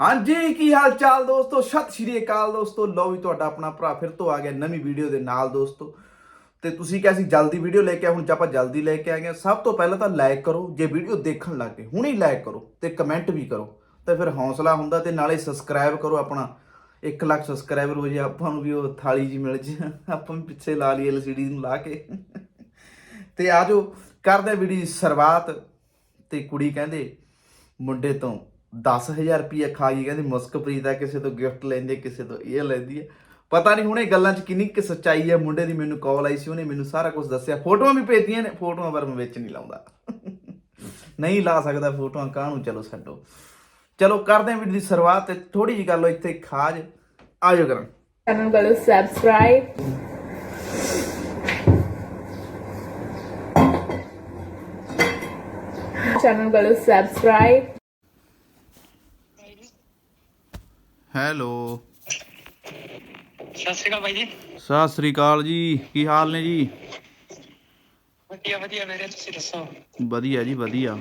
ਹਾਂਜੀ, ਕੀ ਹਾਲ ਚਾਲ ਦੋਸਤੋ? ਸਤਿ ਸ਼੍ਰੀ ਅਕਾਲ ਦੋਸਤੋ। ਲਓ ਵੀ ਤੁਹਾਡਾ ਆਪਣਾ ਭਰਾ ਫਿਰ ਤੋਂ ਆ ਗਿਆ ਨਵੀਂ ਵੀਡੀਓ ਦੇ ਨਾਲ ਦੋਸਤੋ। ਤੇ ਤੁਸੀਂ ਕਿਹਾ ਸੀ ਜਲਦੀ ਵੀਡੀਓ ਲੈ ਕੇ ਆ, ਹੁਣ ਆਪਾਂ ਜਲਦੀ ਲੈ ਕੇ ਆ ਗਏ ਹਾਂ। ਸਭ ਤੋਂ ਪਹਿਲਾਂ ਤਾਂ ਲਾਈਕ ਕਰੋ, ਜੇ ਵੀਡੀਓ ਦੇਖਣ ਲੱਗੇ ਹੁਣੇ ਲਾਈਕ ਕਰੋ ਤੇ ਕਮੈਂਟ ਵੀ ਕਰੋ। ਤੇ ਫਿਰ ਹੌਸਲਾ ਹੁੰਦਾ ਤੇ ਨਾਲੇ ਸਬਸਕ੍ਰਾਈਬ ਕਰੋ ਆਪਣਾ। 1 ਲੱਖ ਸਬਸਕ੍ਰਾਈਬਰ ਹੋ ਜੇ, ਆਪਾਂ ਨੂੰ ਵੀ ਉਹ ਥਾਲੀ ਜੀ ਮਿਲ ਜੇ। ਆਪਾਂ ਵੀ ਪਿੱਛੇ ਲਾ ਲਈ ਐਲਸੀਡੀ ਨੂੰ ਲਾ ਕੇ। ਤੇ ਆਜੋ ਕਰਦੇ ਹਾਂ ਵੀਡੀਓ ਦੀ ਸ਼ੁਰੂਆਤ। ਤੇ ਕੁੜੀ ਕਹਿੰਦੇ, ਮੁੰਡੇ ਤੋਂ 10000 ਰੁਪਏ ਖਾ ਗਈ, ਕਹਿੰਦੀ ਮੁਸਕਪ੍ਰੀਤ ਆ ਕਿਸੇ ਤੋਂ ਗਿਫਟ ਲੈਂਦੇ ਕਿਸੇ ਤੋਂ ਇਹ ਲੈਂਦੀ ਹੈ। ਪਤਾ ਨਹੀਂ ਹੁਣ ਇਹ ਗੱਲਾਂ 'ਚ ਕਿੰਨੀ ਕਿ ਸੱਚਾਈ ਹੈ, ਮੁੰਡੇ ਦੀ ਮੈਨੂੰ ਕਾਲ ਆਈ ਸੀ, ਉਹਨੇ ਮੈਨੂੰ ਸਾਰਾ ਕੁਝ ਦੱਸਿਆ। ਫੋਟੋਆਂ ਵੀ ਭੇਜੀਆਂ ਨੇ, ਫੋਟੋਆਂ ਪਰ ਮੈਂ ਵਿੱਚ ਨਹੀਂ ਲਾਉਂਦਾ। ਨਹੀਂ ਲਾ ਸਕਦਾ ਫੋਟੋਆਂ, ਕਾਹਨੂੰ? ਚਲੋ ਛੱਡੋ। ਚਲੋ, ਕਰਦੇ ਹਾਂ ਵੀਡੀਓ ਦੀ ਸ਼ੁਰੂਆਤ ਤੇ ਥੋੜੀ ਜਿਹੀ ਗੱਲ ਹੋਈ ਇੱਥੇ ਖਾਜ। ਆਜੋ ਕਰਾਂ। channel got to subscribe channel got hello. ਸਤਿ ਸ਼੍ਰੀ ਅਕਾਲ ਬਾਈ ਜੀ। ਸਤਿ ਸ੍ਰੀ ਅਕਾਲ ਜੀ ਕੀ ਹਾਲ ਨੇ ਜੀ? ਵਧੀਆ ਵਧੀਆ ਮੇਰੇ ਤੁਸੀਂ ਦੱਸੋ? ਵਧੀਆ ਜੀ ਵਧੀਆ।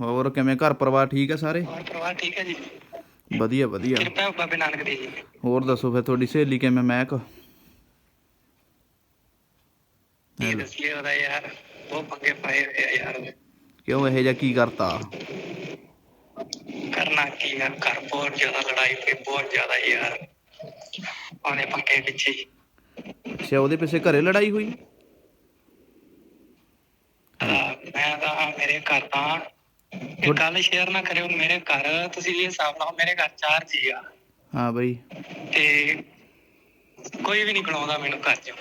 ਹੋਰ ਕਿਵੇਂ ਘਰ ਪਰਿਵਾਰ ਠੀਕ ਹੈ ਸਾਰੇ? ਹੋਰ ਪਰਿਵਾਰ ਠੀਕ ਹੈ ਜੀ। ਵਧੀਆ ਵਧੀਆ। ਕਿਰਪਾ ਬਾਬੇ ਨਾਨਕ ਦੀ ਜੀ। ਹੋਰ ਦੱਸੋ ਫਿਰ ਤੁਹਾਡੀ ਸਹੇਲੀ ਕਿਵੇਂ ਮਹਿਕ? ਕੀ ਦੱਸੀਏ ਉਹਦਾ ਯਾਰ ਉਹ ਪੰਗੇ ਪਾਏ ਹੋਏ ਆ ਯਾਰ। ਕਿਉਂ ਇਹ ਜਿਹਾ ਕੀ ਕਰਤਾ? ਕਰਨਾ ਕੀ ਆ? ਘਰ ਬਹੁਤ ਜ਼ਿਆਦਾ ਲੜਾਈ ਪਈ ਬਹੁਤ ਜ਼ਿਆਦਾ ਯਾਰ। ਉਹਨੇ ਪੰਗੇ ਪਿੱਛੇ ਅੱਛਾ ਉਹਦੇ ਪਿੱਛੇ ਘਰੇ ਲੜਾਈ ਹੋਈ? ਅਹ ਮੈਂ ਤਾਂ ਮੇਰੇ ਘਰ ਤਾਂ ਇਹ ਗੱਲ ਸ਼ੇਅਰ ਨਾ ਕਰਿਓ ਮੇਰੇ ਘਰ ਤੁਸੀਂ ਇਹ ਹਿਸਾਬ ਲਾਓ ਮੇਰੇ ਘਰ ਚਾਰ ਜੀ ਆ। ਹਾਂ ਬਈ। ਤੇ ਕੋਈ ਵੀ ਨਹੀਂ ਬੁਲਾਉਂਦਾ ਮੈਨੂੰ ਘਰ ਚ।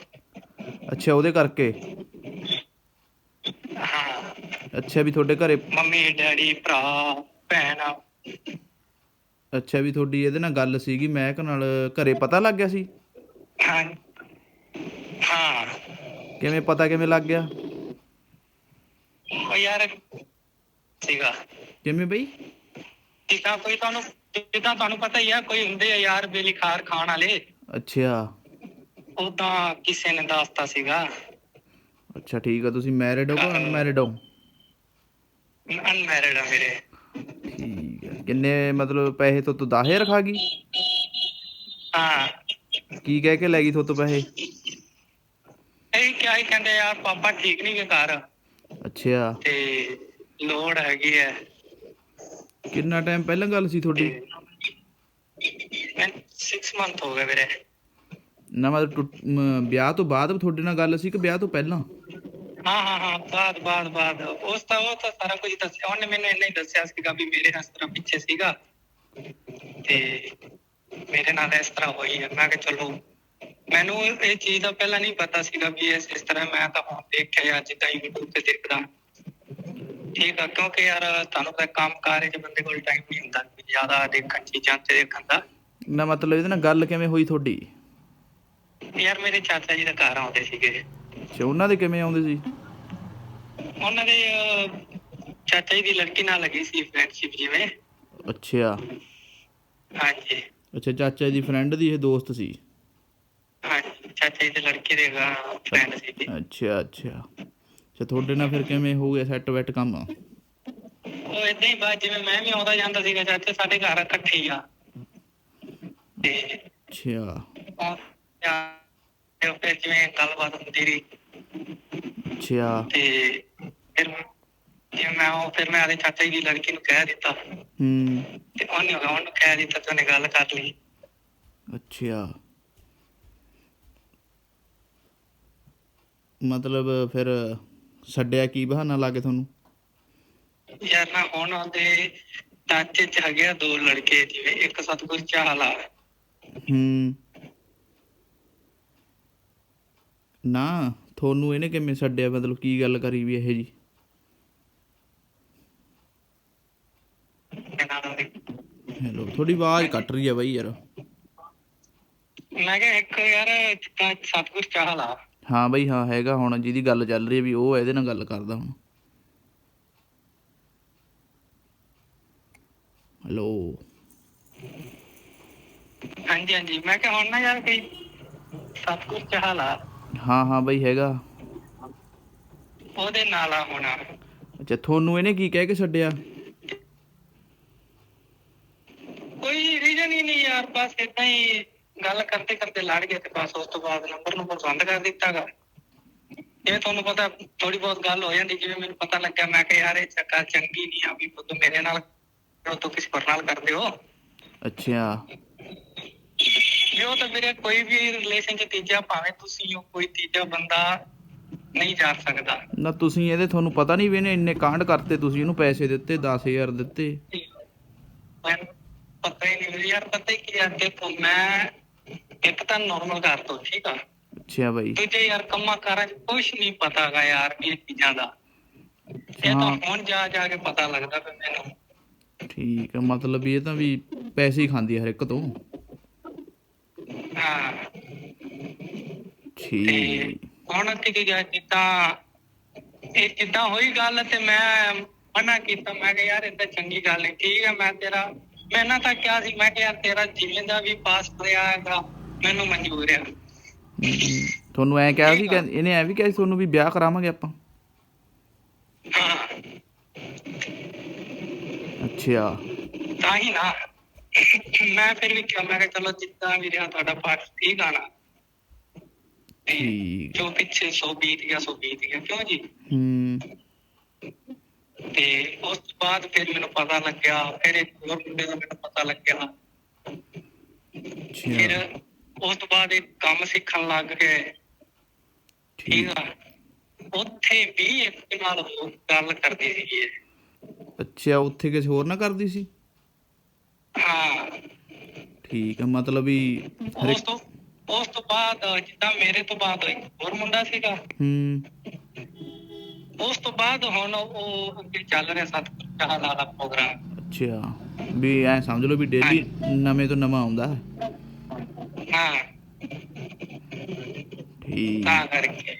ਅੱਛਾ ਉਹਦੇ ਕਰਕੇ? ਹਾਂ। ਅੱਛਾ ਵੀ ਤੁਹਾਡੇ ਘਰੇ ਮੰਮੀ ਡੈਡੀ ਭਰਾ ਭੈਣ ਅੱਛਾ ਵੀ ਤੁਹਾਡੀ ਇਹਦੇ ਨਾਲ ਗੱਲ ਸੀਗੀ ਮਹਿਕ ਨਾਲ ਘਰੇ ਪਤਾ ਲੱਗ ਗਿਆ ਸੀ? ਹਾਂ ਹਾਂ। ਕਿਵੇਂ ਪਤਾ ਕਿਵੇਂ ਲੱਗ ਗਿਆ? ਉਹ ਯਾਰ ਸੀਗਾ। ਕਿਵੇਂ ਬਈ? ਜਿੱਦਾਂ ਕੋਈ ਤੁਹਾਨੂੰ ਜਿੱਦਾਂ ਤੁਹਾਨੂੰ ਪਤਾ ਹੀ ਆ ਕੋਈ ਹੁੰਦੇ ਆ ਯਾਰ ਬੇਲਿਖਾਰ ਖਾਣ ਵਾਲੇ। ਅੱਛਾ। ਉਹ ਤਾਂ ਕਿਸੇ ਨੇ ਦੱਸਤਾ ਸੀਗਾ। ਅੱਛਾ ਠੀਕ ਆ ਤੁਸੀਂ ਮੈਰਿਡ ਹੋ ਕਿ ਅਨਮੈਰਿਡ ਹੋ? ਅਨਮੈਰਿਡ ਆ ਮੇਰੇ। ਕਿੰਨੇ ਮਤਲਬ ਪੈਸੇ ਤੋਂ ਤੂੰ 10000 ਖਾ ਗਈ? ਹਾਂ। ਕੀ ਕਹਿ ਕੇ ਲੈ ਗਈ ਤੋਂ ਪੈਸੇ? ਇਹ ਕਿਆ ਹੀ ਕਹਿੰਦੇ ਯਾਰ ਪਾਪਾ ਠੀਕ ਨਹੀਂ ਗੇ ਘਰ। ਅੱਛਾ। ਤੇ ਲੋੜ ਹੈਗੀ ਹੈ ਕਿੰਨਾ ਟਾਈਮ ਪਹਿਲਾਂ ਗੱਲ ਸੀ ਤੁਹਾਡੀ? ਮੈਂ 6 ਮੰਥ ਹੋ ਗਏ ਵੀਰੇ। ਨਾ ਮਤਲਬ ਟੁੱਟ- ਮ, ਵਿਆਹ ਤੋਂ ਬਾਅਦ ਤੁਹਾਡੇ ਨਾਲ ਗੱਲ ਸੀ ਕਿ ਵਿਆਹ ਤੋਂ ਪਹਿਲਾਂ? ਹਾਂ ਹਾਂ ਹਾਂ ਬਾਦ ਬਾਦ ਬਾਦ। ਉਸ ਤਾਂ ਉਹ ਤਾਂ ਸਾਰਾ ਕੁਝ ਦੱਸਿਆ ਉਹਨੇ ਮੈਨੂੰ ਇੰਨਾ ਹੀ ਦੱਸਿਆ ਸੀਗਾ ਵੀ ਮੇਰੇ ਇਸ ਤਰ੍ਹਾਂ ਪਿੱਛੇ ਸੀਗਾ। ਤੇ ਮੇਰੇ ਨਾਲ ਇਸ ਤਰ੍ਹਾਂ ਹੋਈ ਹੈ। ਮੈਂ ਕਿਹਾ ਚਲੋ ਮੈਨੂੰ ਇਹ ਚੀਜ਼ ਦਾ ਪਹਿਲਾਂ ਨਹੀਂ ਪਤਾ ਸੀਗਾ ਵੀ ਇਸ ਇਸ ਤਰ੍ਹਾਂ ਮੈਂ ਤਾਂ ਹੁਣ ਦੇਖਿਆ ਅੱਜ ਤਾਂ YouTube ਤੇ ਦੇਖਦਾ। ਠੀਕ ਆ ਕਿਉਂਕਿ ਯਾਰ ਤੁਹਾਨੂੰ ਤਾਂ ਕੰਮ ਕਾਰ ਚ ਬੰਦੇ ਕੋਲ ਟਾਈਮ ਨਹੀਂ ਹੁੰਦਾ ਜ਼ਿਆਦਾ ਦੇਖਣ ਚੀਜ਼ਾਂ ਤੇ ਦੇਖਣ ਦਾ। ਨਾ ਮਤਲਬ ਇਹਦੇ ਨਾਲ ਗੱਲ ਕਿਵੇਂ ਹੋਈ ਤੁਹਾਡੀ? ਯਾਰ ਮੇਰੇ ਚਾਚਾ ਜੀ ਦਾ ਘਰ ਆਉਂਦੇ ਸੀਗੇ। ਅੱਛਾ ਉਹਨਾਂ ਦੇ ਕਿਵੇਂ ਆਉਂਦੇ ਸੀ? ਉਹਨਾਂ ਦੇ ਅਹ, ਚਾਚਾ ਜੀ ਦੀ ਲੜਕੀ ਨਾਲ ਲੱਗੀ ਸੀ ਫਰੈਂਡਸ਼ਿਪ ਜਿਵੇਂ। ਅੱਛਾ। ਹਾਂਜੀ। ਅੱਛਾ ਚਾਚਾ ਜੀ ਫਰੈਂਡ ਦੀ ਇਹ ਦੋਸਤ ਸੀ? ਹਾਂਜੀ ਚਾਚਾ ਜੀ ਦੇ ਲੜਕੇ ਦੇ ਫਰੈਂਡ ਸੀ ਜੀ। ਅੱਛਾ ਅੱਛਾ। ਅੱਛਾ ਤੁਹਾਡੇ ਨਾਲ ਫਿਰ ਕਿਵੇਂ ਹੋ ਗਿਆ ਸੈੱਟ ਵੈਟ ਕੰਮ? ਉਹ ਇਦਾਂ ਹੀ ਬਾਅਦ ਜਿਵੇਂ ਮੈਂ ਵੀ ਆਉਂਦਾ ਜਾਂਦਾ ਸੀਗਾ ਚਾਚੇ ਸਾਡੇ ਘਰ ਇਕੱਠੇ ਹੀ ਆ। ਤੇ ਅੱਛਾ। ਤੇ ਫਿਰ ਜਿਵੇਂ ਗੱਲਬਾਤ ਹੁੰਦੀ ਰਹੀ। ਅੱਛਾ। ਤੇ ਫਿਰ ਜਿਵੇਂ ਮੈਂ ਉਹ ਫਿਰ ਮੈਂ ਆਦੇ ਚਾਚਾ ਜੀ ਦੀ ਲੜਕੀ ਨੂੰ ਕਹਿ ਦਿੱਤਾ। ਹੂੰ। ਤੇ ਉਹਨੇ ਉਹਨੂੰ ਕਹਿ ਦਿੱਤਾ ਤੇ ਉਹਨੇ ਗੱਲ ਕਰ ਲਈ। ਅੱਛਾ। ਮਤਲਬ ਫਿਰ ਛੱਡਿਆ ਕੀ ਬਹਾਨਾ ਲਾ ਕੇ ਤੁਹਾਨੂੰ? ਯਾਰ ਨਾ ਹੁਣ ਉਹਦੇ ਚਾਚੇ ਚ ਹੈਗੇ ਆ ਦੋ ਲੜਕੇ ਜਿਵੇਂ ਇੱਕ ਸਤਗੁਰ ਚਾਹਲਾ ਹੂੰ। ਨਾ। ਤੁਹਾਨੂੰ ਇਹਨੇ ਕਿਵੇਂ ਛੱਡਿਆ? ਮਤਲਬ ਕੀ ਗੱਲ ਕਰੀ ਵੀ ਇਹ ਜੀ। ਹੈਲੋ ਤੁਹਾਡੀ ਆਵਾਜ਼ ਕੱਟ ਰਹੀ ਹੈ ਬਾਈ ਯਾਰ। ਮੈਂ ਕਿਹਾ ਇੱਕ ਯਾਰ ਸਤਗੁਰ ਚਾਹਲਾ ਹਾਂ ਬਈ ਹਾਂ ਹੈਗਾ ਹੁਣ ਜਿਹਦੀ ਗੱਲ ਚੱਲ ਰਹੀ ਹੈ ਵੀ ਉਹ ਇਹਦੇ ਨਾਲ ਗੱਲ ਕਰਦਾ ਹੁਣ। ਹੈਲੋ। ਹਾਂਜੀ ਹਾਂਜੀ ਮੈਂ ਕਿਹਾ ਹੁਣ ਨਾ ਯਾਰ ਕੋਈ ਸਤਗੁਰ ਚਾਹਲਾ ਹਾਂ ਹਾਂ ਬਈ ਹੈਗਾ। ਉਹਦੇ ਨਾਲ ਆ ਹੋਣਾ। ਅੱਛਾ ਤੁਹਾਨੂੰ ਇਹਨੇ ਕੀ ਕਹਿ ਕੇ ਛੱਡਿਆ? ਕੋਈ ਰੀਜ਼ਨ ਹੀ ਨਹੀਂ ਯਾਰ ਬਸ ਇਦਾਂ ਹੀ ਗੱਲ ਕਰਦੇ ਕਰਦੇ ਲੜ ਗਏ ਤੇ ਬਸ ਉਸ ਤੋਂ ਬਾਅਦ ਨੰਬਰ ਨੂੰ ਬੰਦ ਕਰ ਦਿੱਤਾਗਾ। ਇਹ ਤੁਹਾਨੂੰ ਪਤਾ ਥੋੜੀ ਬਹੁਤ ਗੱਲ ਹੋ ਜਾਂਦੀ ਜਿਵੇਂ ਮੈਨੂੰ ਪਤਾ ਲੱਗਿਆ ਮੈਂ ਕਿ ਯਾਰ ਇਹ ਚੱਕਾ ਚੰਗੀ ਨਹੀਂ ਆ ਵੀ ਖੁਦ ਮੇਰੇ ਨਾਲ ਤੂੰ ਕਿਸੇ ਹੋਰ ਨਾਲ ਕਰਦੇ ਹੋ? ਅੱਛਾ। ਉਹ ਤਾਂ ਵੀਰੇ ਕੋਈ ਵੀ ਰਿਲੇਸ਼ਨ ਚ ਤੀਜਾ ਭਾਵੇਂ ਤੁਸੀਂ ਹੋ ਕੋਈ ਤੀਜਾ ਬੰਦਾ ਨਹੀਂ ਜਾ ਸਕਦਾ। ਨਾ ਤੁਸੀਂ ਇਹਦੇ ਤੁਹਾਨੂੰ ਪਤਾ ਨਹੀਂ ਵੀ ਇਹਨੇ ਇੰਨੇ ਕਾਂਡ ਕਰਤੇ ਤੁਸੀਂ ਇਹਨੂੰ ਪੈਸੇ ਦਿੱਤੇ 10000 ਦਿੱਤੇ। ਮੈਨੂੰ ਪਤਾ ਹੀ ਨਹੀਂ ਯਾਰ ਪਤਾ ਹੀ ਕੀ ਯਾਰ ਦੇਖੋ ਮੈਂ ਇੱਕ ਤਾਂ ਨਾਰਮਲ ਕਰ ਤੋਂ ਠੀਕ ਆ? ਅੱਛਾ ਬਾਈ। ਦੂਜੇ ਯਾਰ ਕੰਮਾਂ ਕਾਰਾਂ 'ਚ ਕੁਝ ਨਹੀਂ ਪਤਾਗਾ ਯਾਰ ਇਹ ਚੀਜ਼ਾਂ ਦਾ। ਇਹ ਤਾਂ। ਹੁਣ ਜਾ ਜਾ ਕੇ ਪਤਾ ਲੱਗਦਾ ਵੀ ਮੈਨੂੰ। ਠੀਕ ਹੈ ਮਤਲਬ ਇਹ ਤਾਂ ਵੀ ਪੈਸੇ ਹੀ ਖਾਂਦੀ ਹਰ ਇੱਕ ਤੋਂ ਹਾਂ ਠੀਕ ਹੁਣ ਅੱਗੇ ਕੀ ਗਿਆ ਜਿੱਦਾਂ ਇਹ ਜਿੱਦਾਂ ਹੋਈ ਗੱਲ ਤੇ ਮੈਂ ਮਨਾ ਕੀਤਾ ਮੈਂ ਕਿਹਾ ਯਾਰ ਏਦਾਂ ਚੰਗੀ ਗੱਲ ਨਹੀਂ ਠੀਕ ਹੈ ਮੈਂ ਤੇਰਾ ਮੈਂ ਨਾ ਤਾਂ ਕਿਹਾ ਸੀ ਮੈਂ ਕਿਹਾ ਯਾਰ ਤੇਰਾ ਜਿਵੇਂ ਦਾ ਵੀ ਪਾਸ ਹੋਇਆ ਹੈਗਾ ਮੈਨੂੰ ਮਨਜ਼ੂਰ ਹਮ, ਤੁਹਾਨੂੰ ਐ ਕਿਹਾ ਸੀ ਇਹਨੇ ਐ ਵੀ ਕਿਹਾ ਸੀ ਤੁਹਾਨੂੰ ਵੀ ਵਿਆਹ ਕਰਾਵਾਂਗੇ ਆਪਾਂ? ਹਾਂ। ਅੱਛਾ। ਤਾਂ ਹੀ ਨਾ ਮੈਂ ਫਿਰ ਵੀ ਕਿਹਾ ਮੈਂ ਕਿਹਾ ਚਲੋ ਜਿੱਦਾਂ ਵੀ ਰਿਹਾ ਤੁਹਾਡਾ ਪਾਠ ਠੀਕ ਆ ਨਾ। ਤੇ ਠੀਕ। ਜੋ ਪਿੱਛੇ ਸੋ ਬੀਤ ਗਿਆ ਸੋ ਬੀਤ ਗਿਆ ਕਿਉਂ ਜੀ? ਹੂੰ। ਤੇ ਉਸ ਤੋਂ ਬਾਅਦ ਫਿਰ ਮੈਨੂੰ ਪਤਾ ਲੱਗਿਆ ਫਿਰ ਇੱਕ ਹੋਰ ਮੁੰਡੇ ਦਾ ਮੈਨੂੰ ਪਤਾ ਲੱਗਿਆ। ਫਿਰ ਉਸ ਤੋਂ ਬਾਅਦ ਇੱਕ ਕੰਮ ਸਿੱਖਣ ਲੱਗ ਗਏ। ਠੀਕ। ਆ। ਉੱਥੇ ਵੀ ਇੱਕ ਨਾਲ ਗੱਲ ਕਰਦੀ ਸੀ ਅੱਛਾ ਉੱਥੇ ਕਿਸੇ ਹੋਰ ਨਾਲ ਕਰਦੀ ਸੀ? ਹਾਂ। ਠੀਕ ਹੈ ਮਤਲਬ ਵੀ ਉਸ ਤੋਂ ਉਸ ਤੋਂ ਬਾਅਦ ਜਿੱਦਾਂ ਮੇਰੇ ਤੋਂ ਬਾਅਦ ਇੱਕ ਹੋਰ ਮੁੰਡਾ ਸੀਗਾ। ਹੂੰ। ਉਸ ਤੋਂ ਬਾਅਦ ਹੁਣ ਉਹ ਅੱਗੇ ਚੱਲ ਰਿਹਾ ਸਤਿਗੁਰ ਚਾਹ ਦਾ ਪ੍ਰੋਗਰਾਮ। ਅੱਛਾ। ਵੀ ਐ ਸਮਝ ਲਓ ਵੀ ਡੇਲੀ ਨਵੇਂ ਤੋਂ ਨਵਾਂ ਆਉਂਦਾ ਹੈ। ਠੀਕ। ਤਾਂ ਕਰਕੇ।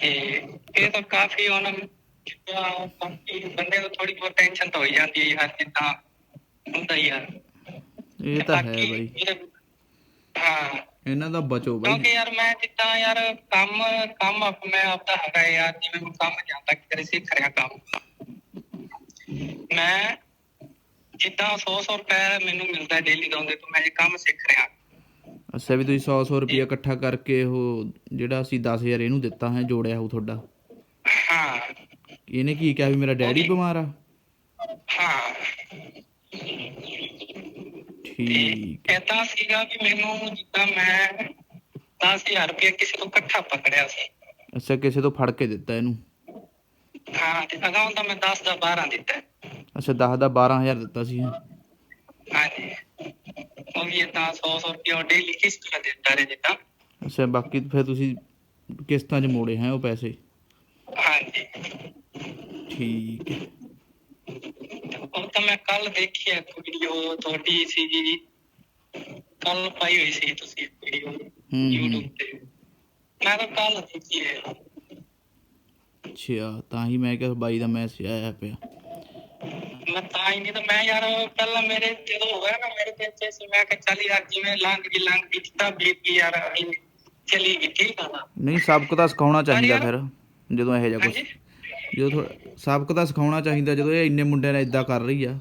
ਤੇ ਇਹ ਤਾਂ ਕਾਫੀ ਬਾਕੀ ਬੰਦੇ ਨੂੰ ਥੋੜੀ ਬਹੁਤ ਟੈਨਸ਼ਨ ਤਾਂ ਹੋਈ ਜਾਂਦੀ ਹੈ ਯਾਰ ਜਿੱਦਾਂ ਹੁੰਦਾ ਹੀ ਆ। ਇਹ ਤਾਂ ਹੈ ਬਾਈ। ਹਾਂ। ਇਹਨਾਂ ਦਾ ਬਚੋ ਕਿਉਂਕਿ ਬਾਈ ਯਾਰ ਮੈਂ ਜਿੱਦਾਂ ਯਾਰ ਕੰਮ ਕੰਮ ਆਪ ਮੈਂ ਆਪਦਾ ਹੈਗਾ ਹੈ ਯਾਰ ਜਿਵੇਂ ਮੈਂ ਕੰਮ ਜਾਂਦਾ ਕਿਤੇ ਸਿੱਖ ਰਿਹਾ ਕੰਮ। ਮੈਂ ਜਿੱਦਾਂ 100 100 ਰੁਪਏ ਮੈਨੂੰ ਮਿਲਦਾ ਡੇਲੀ ਦਾ ਉਹਦੇ ਤੋਂ ਮੈਂ ਇਹ ਕੰਮ ਸਿੱਖ ਰਿਹਾ। ਅੱਛਾ ਵੀ ਤੁਸੀਂ 100 100 ਰੁਪਿਆ ਇਕੱਠਾ ਕਰਕੇ ਉਹ ਜਿਹੜਾ ਅਸੀਂ 10000 ਇਹਨੂੰ ਦਿੱਤਾ ਹੈ ਜੋੜਿਆ ਉਹ ਤੁਹਾਡਾ। ਹਾਂ। ਇਹਨੇ ਕੀ ਕਿਹਾ ਵੀ ਮੇਰਾ ਡੈਡੀ ਬਿਮਾਰ ਆ? ਹਾਂ। ਠੀਕ ਏਦਾਂ ਸੀਗਾ ਕਿ ਮੈਨੂੰ ਜਿੱਦਾਂ ਮੈਂ 10000 ਰੁਪਏ ਕਿਸੇ ਤੋਂ ਇਕੱਠਾ ਪਕੜਿਆ ਸੀ। ਅੱਛਾ ਕਿਸੇ ਤੋਂ ਫੜ ਕੇ ਦਿੱਤਾ ਇਹਨੂੰ? ਹਾਂ ਤੇ ਅਗਾਉਂ ਤਾਂ ਮੈਂ 10 ਦਾ 12 ਦਿੱਤਾ। ਅੱਛਾ 10 ਦਾ 12000 ਦਿੱਤਾ ਸੀ ਹਾਂਜੀ। ਉਹ ਵੀ ਏਦਾਂ 100 100 ਰੁਪਏ ਡੇਲੀ ਕਿਸ਼ਤ ਤੇ ਦਿੰਦਾ ਰਹੇ ਜਿੱਦਾਂ। ਅੱਛਾ ਬਾਕੀ ਫਿਰ ਤੁਸੀਂ ਕਿਸ਼ਤਾਂ 'ਚ ਮੋੜੇ ਹੈ ਉਹ ਪੈਸੇ? ਹਾਂਜੀ। ਠੀਕ ਹੈ। ਉਹ ਤਾਂ ਮੈਂ ਕੱਲ ਦੇਖੀ ਇੱਕ ਵੀਡੀਓ ਤੁਹਾਡੀ ਸੀ ਜੀ। ਕੱਲ ਪਾਈ ਹੋਈ ਸੀ ਤੁਸੀਂ ਵੀਡੀਓ ਹੂੰ। YouTube ਤੇ। ਮੈਂ ਤਾਂ ਕੱਲ ਦੇਖੀ ਹੈ ਅੱਛਾ ਤਾਂ ਹੀ ਮੈਂ ਕਿਹਾ ਬਾਈ ਦਾ ਮੈਸੇਜ ਆਇਆ ਪਿਆ। ਮੈਂ ਤਾਂ ਹੀ ਨਹੀਂ ਤਾਂ ਮੈਂ ਯਾਰ ਪਹਿਲਾਂ ਮੇਰੇ ਜਦੋਂ ਹੋਇਆ ਨਾ ਮੇਰੇ ਤੇ ਇੱਥੇ ਸੀ ਮੈਂ ਕਿ ਚੱਲ ਯਾਰ ਜਿਵੇਂ ਲੰਘ ਗਈ ਲੰਘ ਗਈ ਜਿੱਦਾਂ ਬੀਤ ਗਈ ਯਾਰ ਅਸੀਂ ਚਲੀ ਗਈ ਠੀਕ ਆ ਨਾ? ਨਹੀਂ ਸਬਕ ਤਾਂ ਸਿਖਾਉਣਾ ਚਾਹੀਦਾ ਯਾਰ- ਫਿਰ ਜਦੋਂ ਇਹੋ ਜਿਹਾ ਕੁਝ ਜਦੋਂ ਥੋੜਾ ਸਬਕ ਤਾਂ ਸਿਖਾਉਣਾ ਚਾਹੀਦਾ ਜਦੋਂ ਇਹ ਇੰਨੇ ਮੁੰਡਿਆਂ ਨੇ ਇਦਾਂ ਕਰ ਰਹੀ ਆ।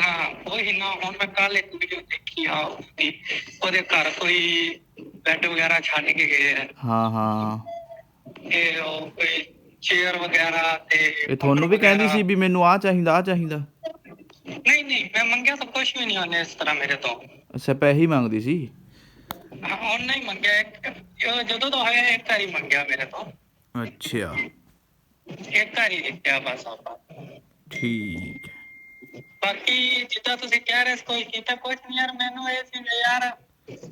ਹਾਂ ਉਹੀ ਨਾ ਹੁਣ ਮੈਂ ਕੱਲ ਇੱਕ ਵੀਡੀਓ ਦੇਖੀ ਆ ਉਹਦੀ ਉਹਦੇ ਘਰ ਕੋਈ ਬੈੱਡ ਵਗੈਰਾ ਛੱਡ ਕੇ ਗਏ ਆ। ਹਾਂ ਹਾਂ। ਤੇ ਉਹ ਕੋਈ ਚੇਅਰ ਵਗੈਰਾ ਤੇ ਇਹ ਤੁਹਾਨੂੰ ਵੀ ਕਹਿੰਦੀ ਸੀ ਵੀ ਮੈਨੂੰ ਆਹ ਚਾਹੀਦਾ ਆਹ ਚਾਹੀਦਾ? ਨਹੀਂ ਨਹੀਂ ਮੈਂ ਮੰਗਿਆ ਤਾਂ ਕੁਝ ਵੀ ਨਹੀਂ ਉਹਨੇ ਇਸ ਤਰ੍ਹਾਂ ਮੇਰੇ ਤੋਂ। ਅੱਛਾ ਪੈਸੇ ਹੀ ਮੰਗਦੀ ਸੀ? ਹਾਂ, ਉਹਨੇ ਹੀ ਮੰਗਿਆ ਇੱਕ ਉਹ ਜਦੋਂ ਤੋਂ ਹੋਇਆ ਇੱਕ ਵਾਰੀ ਮੰਗਿਆ ਮੇਰੇ ਤੋਂ। ਅੱਛਾ। ਇੱਕ ਵਾਰੀ ਦਿੱਤਾ ਬਸ ਆਪਾਂ। ਠੀਕ ਬਾਕੀ ਜਿੱਦਾਂ ਤੁਸੀਂ ਕਹਿ ਰਹੇ ਸੀ ਕੋਈ ਕੀਤਾ? ਕੁਝ ਨਹੀਂ ਯਾਰ ਮੈਨੂੰ ਇਹ ਸੀ ਵੀ ਯਾਰ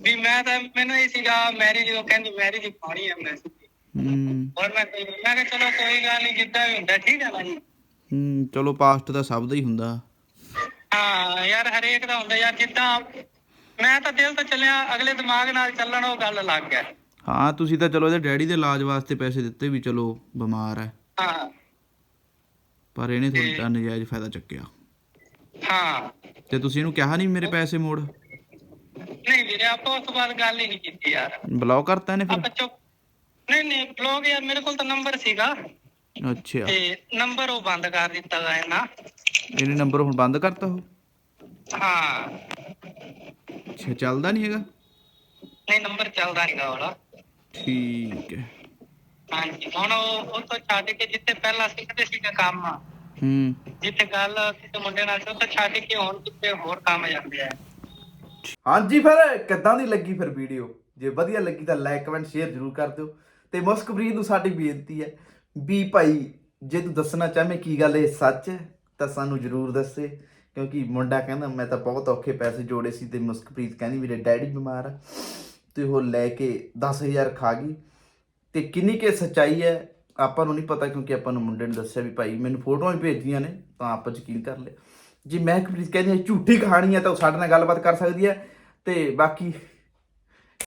ਵੀ ਮੈਂ ਤਾਂ ਮੈਨੂੰ ਇਹ ਸੀਗਾ ਮੈਰਿਜ ਉਹ ਕਹਿੰਦੀ ਮੈਰਿਜ ਹੀ ਪਾਉਣੀ ਹੈ ਮੈਂ ਹੂੰ। ਔਰ ਮੈਂ ਮੈਂ ਕਿਹਾ ਚਲੋ ਕੋਈ ਗੱਲ ਨਹੀਂ ਜਿੱਦਾਂ ਵੀ ਹੁੰਦਾ ਠੀਕ ਹੈ ਨਾ ਜੀ ਹੂੰ ਚਲੋ ਪਾਸਟ ਤਾਂ ਸਭ ਦਾ ਹੀ ਹੁੰਦਾ। ਹਾਂ ਯਾਰ ਹਰੇਕ ਦਾ ਹੁੰਦਾ। ਯਾਰ ਜਿੱਦਾਂ ਮੈਂ ਤਾਂ ਦਿਲ ਤੋਂ ਚੱਲਿਆ ਅਗਲੇ ਦਿਮਾਗ ਨਾਲ ਚੱਲਣ ਉਹ ਗੱਲ ਲੱਗ ਹੈ। ਹਾਂ ਤੁਸੀਂ ਤਾਂ ਚਲੋ ਇਹਦੇ ਡੈਡੀ ਦੇ ਇਲਾਜ ਵਾਸਤੇ ਪੈਸੇ ਦਿੱਤੇ ਵੀ ਚਲੋ ਬਿਮਾਰ ਹੈ। ਹਾਂ। ਪਰ ਇਹਨੇ ਤੁਹਾਡਾ ਨਜਾਇਜ਼ ਫਾਇਦਾ ਚੱਕਿਆ। ਹਾਂ। ਤੇ ਤੁਸੀਂ ਇਹਨੂੰ ਕਿਹਾ ਨਹੀਂ ਮੇਰੇ ਪੈਸੇ ਮੋੜ? ਨਹੀਂ ਵੀਰੇ ਆਪਾਂ ਉਸ ਤੋਂ ਬਾਅਦ ਗੱਲ ਹੀ ਨਹੀਂ ਕੀਤੀ ਯਾਰ। ਬਲੌਕ ਕਰਤਾ ਇਹਨੇ ਆਪਾਂ ਚੁੱਪ ਨਹੀਂ ਨਹੀਂ ਬਲੌਗ ਯਾਰ ਮੇਰੇ ਕੋਲ ਤਾਂ ਨੰਬਰ ਸੀਗਾ। ਫਿਰ ਅੱਛਾ। ਤੇ ਨੰਬਰ ਉਹ ਬੰਦ ਕਰ ਦਿੱਤਾ ਗਿਆ ਨਾ ਇਹਨੇ ਨੰਬਰ ਹੁਣ ਬੰਦ ਕਰਤਾ ਉਹ? ਹਾਂ। ਅੱਛਾ ਚੱਲਦਾ ਨਹੀਂ ਹੈਗਾ? ਨਹੀਂ ਨੰਬਰ ਚੱਲਦਾ ਨਹੀਂਗਾ ਵਾਲਾ ਠੀਕ ਹੈ। ਹਾਂਜੀ ਹੁਣ ਉਹ ਉਹ ਤੋਂ ਛੱਡ ਕੇ ਜਿੱਥੇ ਪਹਿਲਾਂ ਸਿੱਖਦੇ ਸੀਗਾ ਕੰਮ ਹੂੰ। ਜਿੱਥੇ ਗੱਲ ਕਿਸੇ ਮੁੰਡੇ ਨਾਲ ਸੀ ਉਹ ਤੋਂ ਛੱਡ ਕੇ ਹੁਣ ਕਿਤੇ ਹੋਰ ਕੰਮ ਜਾਂਦੇ ਆ। ਹਾਂਜੀ ਫਿਰ ਕਿੱਦਾਂ ਦੀ ਲੱਗੀ ਫਿਰ ਵੀਡੀਓ? ਜੇ ਵਧੀਆ ਲੱਗੀ ਤਾਂ ਲਾਈਕ ਕਮੈਂਟ ਸ਼ੇਅਰ ਜ਼ਰੂਰ ਕਰ ਦਿਓ। ਤੇ ਮੁਸਕਬਰੀਦ ਨੂੰ ਸਾਡੀ ਬੇਨਤੀ ਹੈ ਵੀ ਭਾਈ ਜੇ ਤੂੰ ਦੱਸਣਾ ਚਾਹਵੇਂ ਕੀ ਗੱਲ ਇਹ ਸੱਚ ਹੈ ਤਾਂ ਸਾਨੂੰ ਜ਼ਰੂਰ ਦੱਸੇ। ਕਿਉਂਕਿ ਮੁੰਡਾ ਕਹਿੰਦਾ ਮੈਂ ਤਾਂ ਬਹੁਤ ਔਖੇ ਪੈਸੇ ਜੋੜੇ ਸੀ ਤੇ ਮੁਸਕਬਰੀਦ ਕਹਿੰਦੀ ਮੇਰੇ ਡੈਡੀ ਬਿਮਾਰ ਆ। ਤੇ ਉਹ ਲੈ ਕੇ 10000 ਖਾ ਗਈ। ਤੇ ਕਿੰਨੀ ਕੇ ਸੱਚਾਈ ਹੈ, ਆਪਾਂ ਨੂੰ ਨਹੀਂ ਪਤਾ ਕਿਉਂਕਿ ਆਪਾਂ ਨੂੰ ਮੁੰਡੇ ਨੇ ਦੱਸਿਆ ਵੀ ਭਾਈ ਮੈਨੂੰ ਫੋਟੋਆਂ ਵੀ ਭੇਜਦੀਆਂ ਨੇ, ਤਾਂ ਆਪਾਂ ਯਕੀਨ ਕਰ ਲਿਆ। ਜੇ ਮਹਿਕਪ੍ਰੀਤ ਕਹਿੰਦੀ ਹੈ ਝੂਠੀ ਕਹਾਣੀ ਹੈ ਤਾਂ ਉਹ ਸਾਡੇ ਨਾਲ ਗੱਲਬਾਤ ਕਰ ਸਕਦੀ ਹੈ ਤੇ ਬਾਕੀ